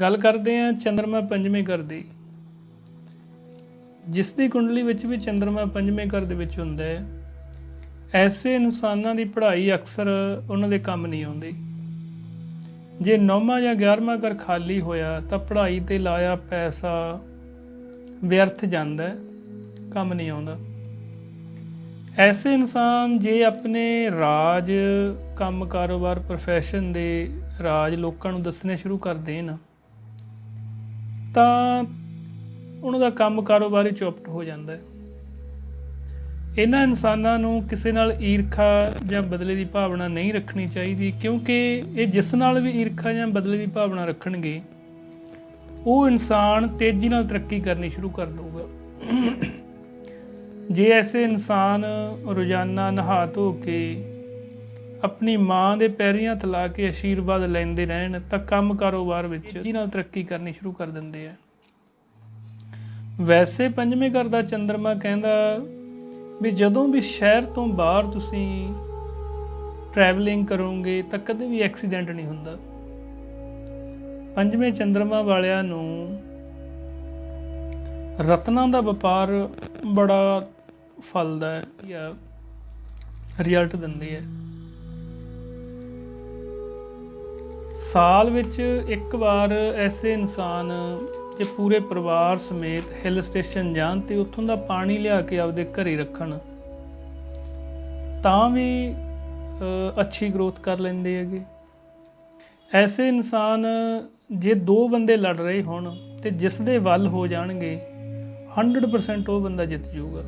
ਗੱਲ ਕਰਦੇ ਹਾਂ, ਚੰਦਰਮਾ ਪੰਜਵੇਂ ਘਰ ਦੀ। ਜਿਸ ਦੀ ਕੁੰਡਲੀ ਵਿੱਚ ਵੀ ਚੰਦਰਮਾ ਪੰਜਵੇਂ ਘਰ ਦੇ ਵਿੱਚ ਹੁੰਦਾ ਹੈ, ਐਸੇ ਇਨਸਾਨਾਂ ਦੀ ਪੜ੍ਹਾਈ ਅਕਸਰ ਉਹਨਾਂ ਦੇ ਕੰਮ ਨਹੀਂ ਆਉਂਦੀ। ਜੇ ਨੌਵਾਂ ਜਾਂ 11ਵਾਂ ਘਰ ਖਾਲੀ ਹੋਇਆ, ਤਾਂ ਪੜ੍ਹਾਈ ਤੇ ਲਾਇਆ ਪੈਸਾ ਵਿਅਰਥ ਜਾਂਦਾ ਕੰਮ ਨਹੀਂ ਆਉਂਦਾ। ਐਸੇ ਇਨਸਾਨ ਜੇ ਆਪਣੇ ਰਾਜ, ਕੰਮ ਕਾਰੋਬਾਰ, profession ਦੇ ਰਾਜ ਲੋਕਾਂ ਨੂੰ ਦੱਸਣੇ ਸ਼ੁਰੂ ਕਰ ਦੇਣ ਤਾਂ ਉਹਨਾਂ ਦਾ ਕੰਮ ਕਾਰੋਬਾਰ ਹੀ ਚੌਪਟ ਹੋ ਜਾਂਦਾ ਹੈ। ਇਹਨਾਂ ਇਨਸਾਨਾਂ ਨੂੰ ਕਿਸੇ ਨਾਲ ਈਰਖਾ ਜਾਂ ਬਦਲੇ ਦੀ ਭਾਵਨਾ ਨਹੀਂ ਰੱਖਣੀ ਚਾਹੀਦੀ, ਕਿਉਂਕਿ ਇਹ ਜਿਸ ਨਾਲ ਵੀ ਈਰਖਾ ਜਾਂ ਬਦਲੇ ਦੀ ਭਾਵਨਾ ਰੱਖਣਗੇ, ਉਹ ਇਨਸਾਨ ਤੇਜ਼ੀ ਨਾਲ ਤਰੱਕੀ ਕਰਨੀ ਸ਼ੁਰੂ ਕਰ ਦਊਗਾ। ਜੇ ਐਸੇ ਇਨਸਾਨ ਰੋਜ਼ਾਨਾ ਨਹਾ ਧੋ ਕੇ ਆਪਣੀ ਮਾਂ ਦੇ ਪੈਰੀਆਂ ਹੱਥ ਕੇ ਆਸ਼ੀਰਵਾਦ ਲੈਂਦੇ ਰਹਿਣ ਤਾਂ ਕੰਮ ਕਾਰੋਬਾਰ ਵਿੱਚ ਤੇਜ਼ੀ ਨਾਲ ਤਰੱਕੀ ਕਰਨੀ ਸ਼ੁਰੂ ਕਰ ਦਿੰਦੇ ਆ। ਵੈਸੇ ਪੰਜਵੇਂ ਘਰ ਦਾ ਚੰਦਰਮਾ ਕਹਿੰਦਾ ਵੀ ਜਦੋਂ ਵੀ ਸ਼ਹਿਰ ਤੋਂ ਬਾਹਰ ਤੁਸੀਂ ਟਰੈਵਲਿੰਗ ਕਰੋਗੇ ਤਾਂ ਕਦੇ ਵੀ ਐਕਸੀਡੈਂਟ ਨਹੀਂ ਹੁੰਦਾ। ਪੰਜਵੇਂ ਚੰਦਰਮਾ ਵਾਲਿਆਂ ਨੂੰ ਰਤਨਾਂ ਦਾ ਵਪਾਰ ਬੜਾ ਫਲਦਾ ਹੈ ਜਾਂ ਰਿਜ਼ਲਟ ਦਿੰਦੀ ਹੈ ਸਾਲ ਵਿੱਚ ਇੱਕ ਵਾਰ ਐਸੇ ਇਨਸਾਨ ਜੇ ਪੂਰੇ ਪਰਿਵਾਰ ਸਮੇਤ ਹਿਲ ਸਟੇਸ਼ਨ ਜਾਣ ਤੇ ਉੱਥੋਂ ਦਾ ਪਾਣੀ ਲਿਆ ਕੇ ਆਪਦੇ ਘਰੇ ਰੱਖਣ, ਤਾਂ ਵੀ ਅੱਛੀ ਗਰੋਥ ਕਰ ਲੈਂਦੇ ਹੈਗੇ। ਐਸੇ ਇਨਸਾਨ ਜੇ ਦੋ ਬੰਦੇ ਲੜ ਰਹੇ ਹੋਣ ਤੇ ਜਿਸ ਦੇ ਵੱਲ ਹੋ ਜਾਣਗੇ 100% ਉਹ ਬੰਦਾ ਜਿੱਤ ਜਾਊਗਾ।